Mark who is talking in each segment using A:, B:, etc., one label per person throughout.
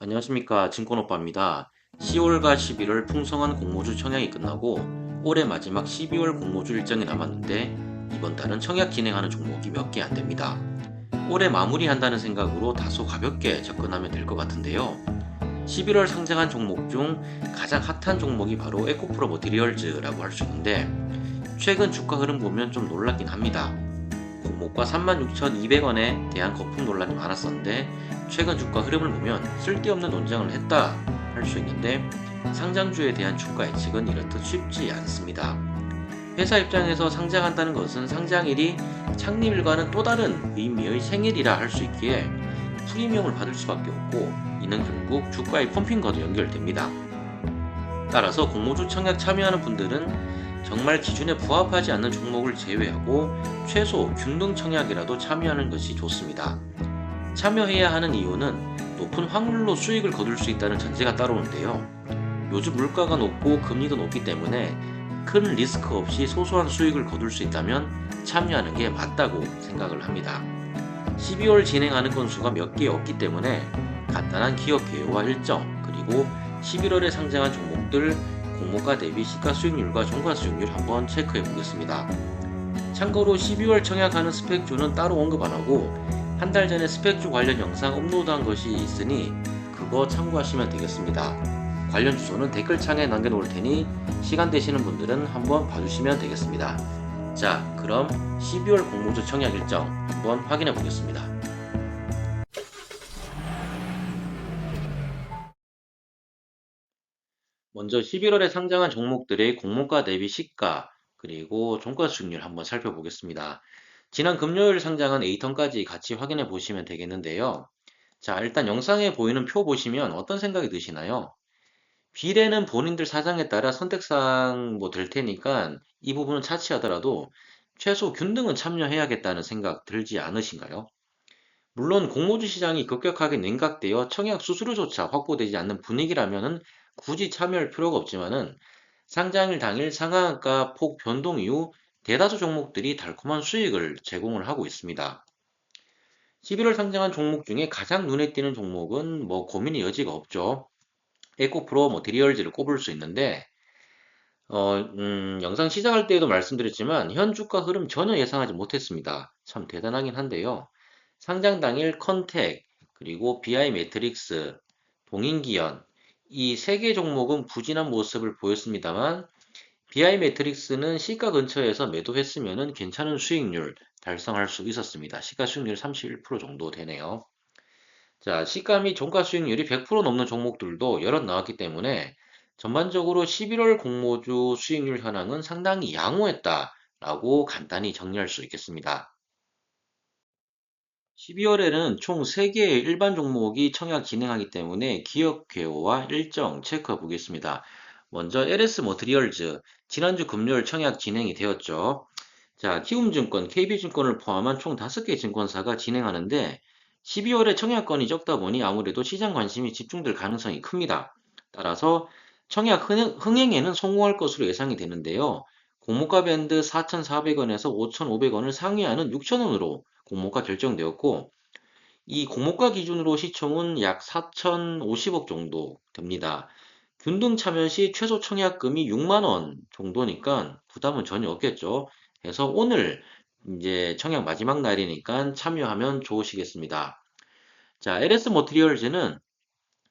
A: 안녕하십니까 증권오빠입니다. 10월과 11월 풍성한 공모주 청약이 끝나고 올해 마지막 12월 공모주 일정이 남았는데 이번 달은 청약 진행하는 종목이 몇 개 안 됩니다. 올해 마무리한다는 생각으로 다소 가볍게 접근하면 될 것 같은데요. 11월 상장한 종목 중 가장 핫한 종목이 바로 에코프로 머티리얼즈라고 할 수 있는데 최근 주가 흐름 보면 좀 놀랍긴 합니다. 공모가 36,200원에 대한 거품 논란이 많았었는데 최근 주가 흐름을 보면 쓸데없는 논쟁을 했다 할 수 있는데 상장주에 대한 주가 예측은 이렇듯 쉽지 않습니다. 회사 입장에서 상장한다는 것은 상장일이 창립일과는 또 다른 의미의 생일이라 할 수 있기에 프리미엄을 받을 수밖에 없고 이는 결국 주가의 펌핑과도 연결됩니다. 따라서 공모주 청약 참여하는 분들은 정말 기준에 부합하지 않는 종목을 제외하고 최소 균등 청약이라도 참여하는 것이 좋습니다. 참여해야 하는 이유는 높은 확률로 수익을 거둘 수 있다는 전제가 따르는데요. 요즘 물가가 높고 금리도 높기 때문에 큰 리스크 없이 소소한 수익을 거둘 수 있다면 참여하는 게 맞다고 생각을 합니다. 12월 진행하는 건수가 몇 개 없기 때문에 간단한 기업 개요와 일정 그리고 11월에 상장한 종목 들 공모가 대비 시가 수익률과 종가 수익률 한번 체크해 보겠습니다. 참고로 12월 청약하는 스펙주는 따로 언급 안 하고 한 달 전에 스펙주 관련 영상 업로드한 것이 있으니 그거 참고하시면 되겠습니다. 관련 주소는 댓글창에 남겨놓을 테니 시간 되시는 분들은 한번 봐주시면 되겠습니다. 자, 그럼 12월 공모주 청약 일정 한번 확인해 보겠습니다. 먼저 11월에 상장한 종목들의 공모가 대비 시가 그리고 종가 수익률 한번 살펴보겠습니다. 지난 금요일 상장한 에이턴까지 같이 확인해 보시면 되겠는데요. 자, 일단 영상에 보이는 표 보시면 어떤 생각이 드시나요? 비례는 본인들 사정에 따라 선택사항 뭐 될 테니까 이 부분은 차치하더라도 최소 균등은 참여해야겠다는 생각 들지 않으신가요? 물론 공모주 시장이 급격하게 냉각되어 청약 수수료조차 확보되지 않는 분위기라면은 굳이 참여할 필요가 없지만은 상장일 당일 상한가 폭 변동 이후 대다수 종목들이 달콤한 수익을 제공을 하고 있습니다. 11월 상장한 종목 중에 가장 눈에 띄는 종목은 뭐 고민의 여지가 없죠. 에코프로 머티리얼즈를 꼽을 수 있는데 어, 음, 영상 시작할 때에도 말씀드렸지만 현 주가 흐름 전혀 예상하지 못했습니다. 참 대단하긴 한데요. 상장 당일 컨택, 그리고 BI 매트릭스, 동인기연 이 세 개 종목은 부진한 모습을 보였습니다만 BI 매트릭스는 시가 근처에서 매도했으면 괜찮은 수익률 달성할 수 있었습니다. 시가 수익률 31% 정도 되네요. 자, 시가 및 종가 수익률이 100% 넘는 종목들도 여럿 나왔기 때문에 전반적으로 11월 공모주 수익률 현황은 상당히 양호했다라고 간단히 정리할 수 있겠습니다. 12월에는 총 3개의 일반 종목이 청약 진행하기 때문에 기업 개요와 일정 체크해 보겠습니다. 먼저 LS 머트리얼즈 지난주 금요일 청약 진행이 되었죠. 자, 키움증권, KB증권을 포함한 총 5개 증권사가 진행하는데 12월에 청약건이 적다 보니 아무래도 시장 관심이 집중될 가능성이 큽니다. 따라서 청약 흥행 에는 성공할 것으로 예상이 되는데요. 공모가 밴드 4,400원에서 5,500원을 상회하는 6,000원으로 공모가 결정되었고 이 공모가 기준으로 시총은 약 4,050억 정도 됩니다. 균등 참여 시 최소 청약금이 6만 원 정도니까 부담은 전혀 없겠죠. 그래서 오늘 이제 청약 마지막 날이니까 참여하면 좋으시겠습니다. 자, LS 머티리얼즈는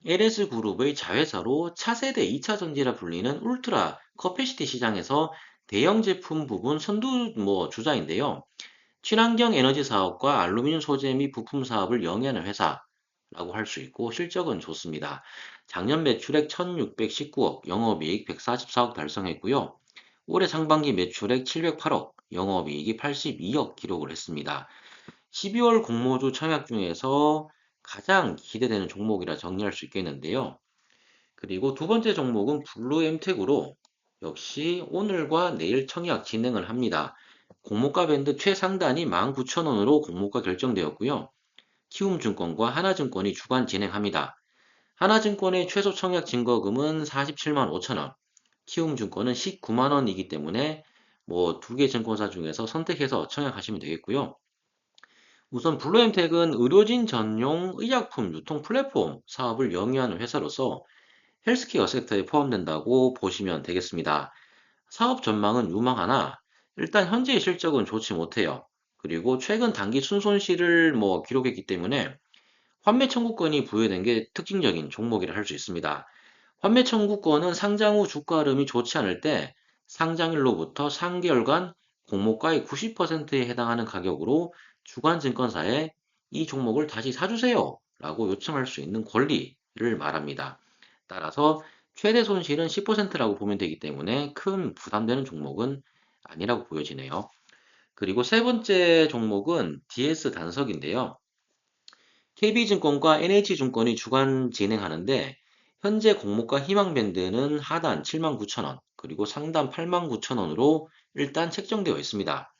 A: LS 그룹의 자회사로 차세대 2차 전지라 불리는 울트라 커패시티 시장에서 대형 제품 부분 선두 뭐 주자인데요. 친환경 에너지 사업과 알루미늄 소재 및 부품 사업을 영위하는 회사라고 할 수 있고 실적은 좋습니다. 작년 매출액 1619억, 영업이익 144억 달성했고요. 올해 상반기 매출액 708억, 영업이익이 82억 기록을 했습니다. 12월 공모주 청약 중에서 가장 기대되는 종목이라 정리할 수 있겠는데요. 그리고 두 번째 종목은 블루 엠텍으로 역시 오늘과 내일 청약 진행을 합니다. 공모가 밴드 최상단이 19,000원으로 공모가 결정되었고요. 키움증권과 하나증권이 주간 진행합니다. 하나증권의 최소 청약 증거금은 47만 5천원, 키움증권은 19만 원이기 때문에 뭐 두 개 증권사 중에서 선택해서 청약하시면 되겠고요. 우선 블루엠텍은 의료진 전용 의약품 유통 플랫폼 사업을 영위하는 회사로서 헬스케어 섹터에 포함된다고 보시면 되겠습니다. 사업 전망은 유망하나 일단 현재의 실적은 좋지 못해요. 그리고 최근 단기 순손실을 뭐 기록했기 때문에 환매 청구권이 부여된 게 특징적인 종목이라 할 수 있습니다. 환매 청구권은 상장 후 주가 흐름이 좋지 않을 때 상장일로부터 3개월간 공모가의 90%에 해당하는 가격으로 주관증권사에 이 종목을 다시 사주세요 라고 요청할 수 있는 권리를 말합니다. 따라서 최대 손실은 10%라고 보면 되기 때문에 큰 부담되는 종목은 아니라고 보여지네요. 그리고 세 번째 종목은 DS 단석인데요. KB증권과 NH증권이 주간 진행하는데 현재 공모가 희망 밴드는 하단 79,000원 그리고 상단 89,000원으로 일단 책정되어 있습니다.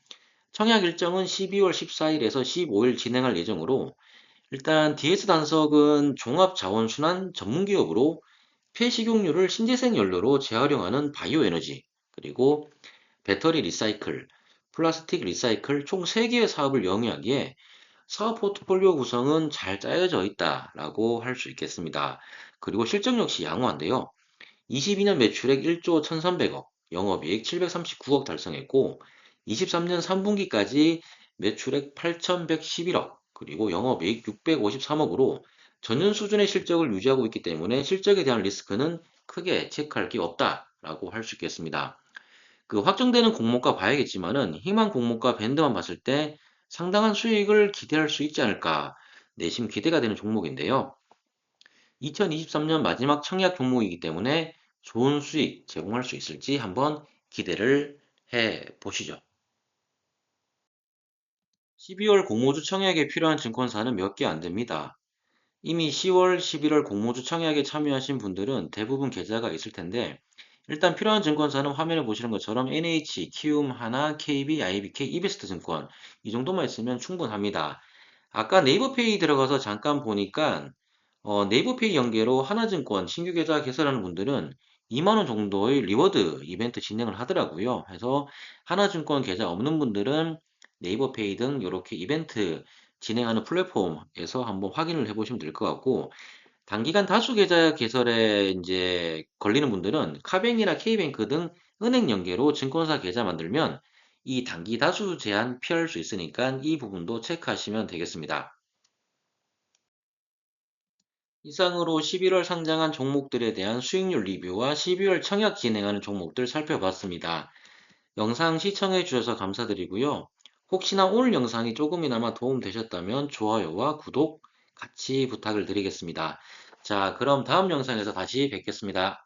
A: 청약 일정은 12월 14일에서 15일 진행할 예정으로 일단 DS 단석은 종합자원순환 전문기업으로 폐식용유를 신재생 연료로 재활용하는 바이오 에너지 그리고 배터리 리사이클, 플라스틱 리사이클 총 3개의 사업을 영위하기에 사업 포트폴리오 구성은 잘 짜여져 있다라고 할 수 있겠습니다. 그리고 실적 역시 양호한데요. 22년 매출액 1조 1300억, 영업이익 739억 달성했고 23년 3분기까지 매출액 8111억, 그리고 영업이익 653억으로 전년 수준의 실적을 유지하고 있기 때문에 실적에 대한 리스크는 크게 체크할 게 없다라고 할 수 있겠습니다. 그 확정되는 공모가 봐야겠지만은 희망 공모가 밴드만 봤을 때 상당한 수익을 기대할 수 있지 않을까 내심 기대가 되는 종목인데요. 2023년 마지막 청약 종목이기 때문에 좋은 수익 제공할 수 있을지 한번 기대를 해 보시죠. 12월 공모주 청약에 필요한 증권사는 몇 개 안 됩니다. 이미 10월, 11월 공모주 청약에 참여하신 분들은 대부분 계좌가 있을 텐데 일단 필요한 증권사는 화면에 보시는 것처럼 NH, 키움, 하나, KB, IBK, 이베스트 증권 이 정도만 있으면 충분합니다. 아까 네이버페이 들어가서 잠깐 보니까 어, 네이버페이 연계로 하나증권 신규 계좌 개설하는 분들은 2만원 정도의 리워드 이벤트 진행을 하더라고요. 그래서 하나증권 계좌 없는 분들은 네이버페이 등 이렇게 이벤트 진행하는 플랫폼에서 한번 확인을 해보시면 될 것 같고 단기간 다수 계좌 개설에 이제 걸리는 분들은 카뱅이나 K뱅크 등 은행 연계로 증권사 계좌 만들면 이 단기 다수 제한 피할 수 있으니까 이 부분도 체크하시면 되겠습니다. 이상으로 11월 상장한 종목들에 대한 수익률 리뷰와 12월 청약 진행하는 종목들 살펴봤습니다. 영상 시청해 주셔서 감사드리고요. 혹시나 오늘 영상이 조금이나마 도움 되셨다면 좋아요와 구독 같이 부탁을 드리겠습니다. 자, 그럼 다음 영상에서 다시 뵙겠습니다.